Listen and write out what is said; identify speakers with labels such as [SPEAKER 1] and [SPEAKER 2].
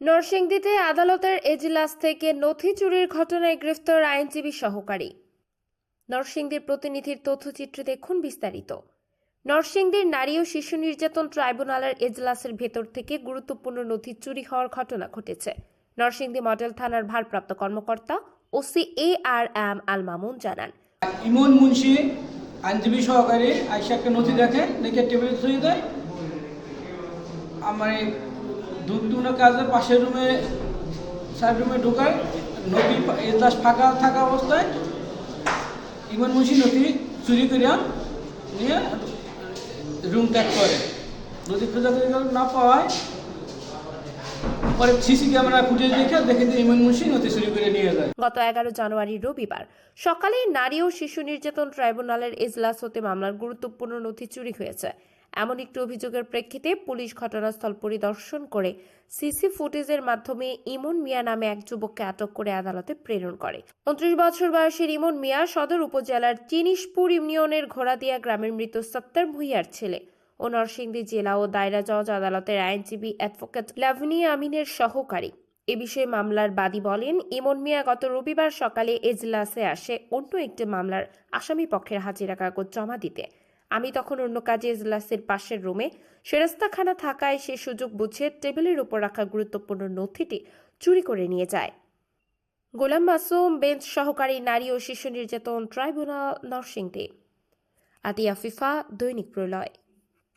[SPEAKER 1] নরসিংদীতে আদালতের এজলাস থেকে নথি চুরির ঘটনায় গ্রেফতার আইনজীবী সহকারী। নরসিংদীর প্রতিনিধির তথ্যচিত্রে দেখুন বিস্তারিত। নরসিংদীর নারী ও শিশু নির্যাতন ট্রাইব্যুনালের এজলাসের ভেতর থেকে গুরুত্বপূর্ণ নথি চুরি হওয়ার ঘটনা ঘটেছে। নরসিংদী মডেল থানার ভারপ্রাপ্ত কর্মকর্তা OC A R M Al Mamun জানান।
[SPEAKER 2] ইমন মুন্সি, আইনজীবী সহকারী আইসা একটা নথি দেখে দেখে টেবিলে থুয়ে দেয়। আমার এই দুধ পাশের রুমে, সাইড রুমে ঢোকায়, নদী ফাঁকা থাকা অবস্থায় ইমন মুন্সি নথি চুরি করিয়া নিয়ে রুম ত্যাগ করে। নদী খোঁজাখুঁজি না পাওয়ায় পরে সিসি ক্যামেরা দেখে ইমন নথি করে
[SPEAKER 1] গত এগারো জানুয়ারি রবিবার সকালে নারী ও শিশু নির্যাতন ট্রাইব্যুনালের এজলাস হতে মামলার গুরুত্বপূর্ণ নথি চুরি হয়েছে। এমন একটি অভিযোগের প্রেক্ষিতে পুলিশ ঘটনাস্থল পরিদর্শন করে সিসি ফুটেজের মাধ্যমে ইমন মিয়া নামে এক যুবককে আটক করে আদালতে প্রেরণ করে। উনত্রিশ বছর বয়সের ইমন মিয়া সদর উপজেলার চিনিশপুর ইউনিয়নের ঘোড়াদিয়া গ্রামের মৃত সত্তর ভুইয়ার ছেলে ও নরসিংদী জেলা ও দায়রা জজ আদালতের আইনজীবী অ্যাডভোকেট লাভনি আমিনের সহকারী। এ বিষয়ে মামলার বাদী বলেন, ইমন মিয়া গত রবিবার সকালে এজলাসে আসে অন্য একটি মামলার আসামি পক্ষের হাজিরা কাগজ জমা দিতে। আমি তখন অন্য কাজে এজলাসের পাশের রুমে সেরাস্তাখানা থাকায় সে সুযোগ বুঝে টেবিলের উপর রাখা গুরুত্বপূর্ণ নথিটি চুরি করে নিয়ে যায়। গোলাম মাসুম, বেঞ্চ সহকারী নারী ও শিশু নির্যাতন ট্রাইব্যুনাল, নরসিংদী। আতিয়া ফিফা, দৈনিক প্রলয়।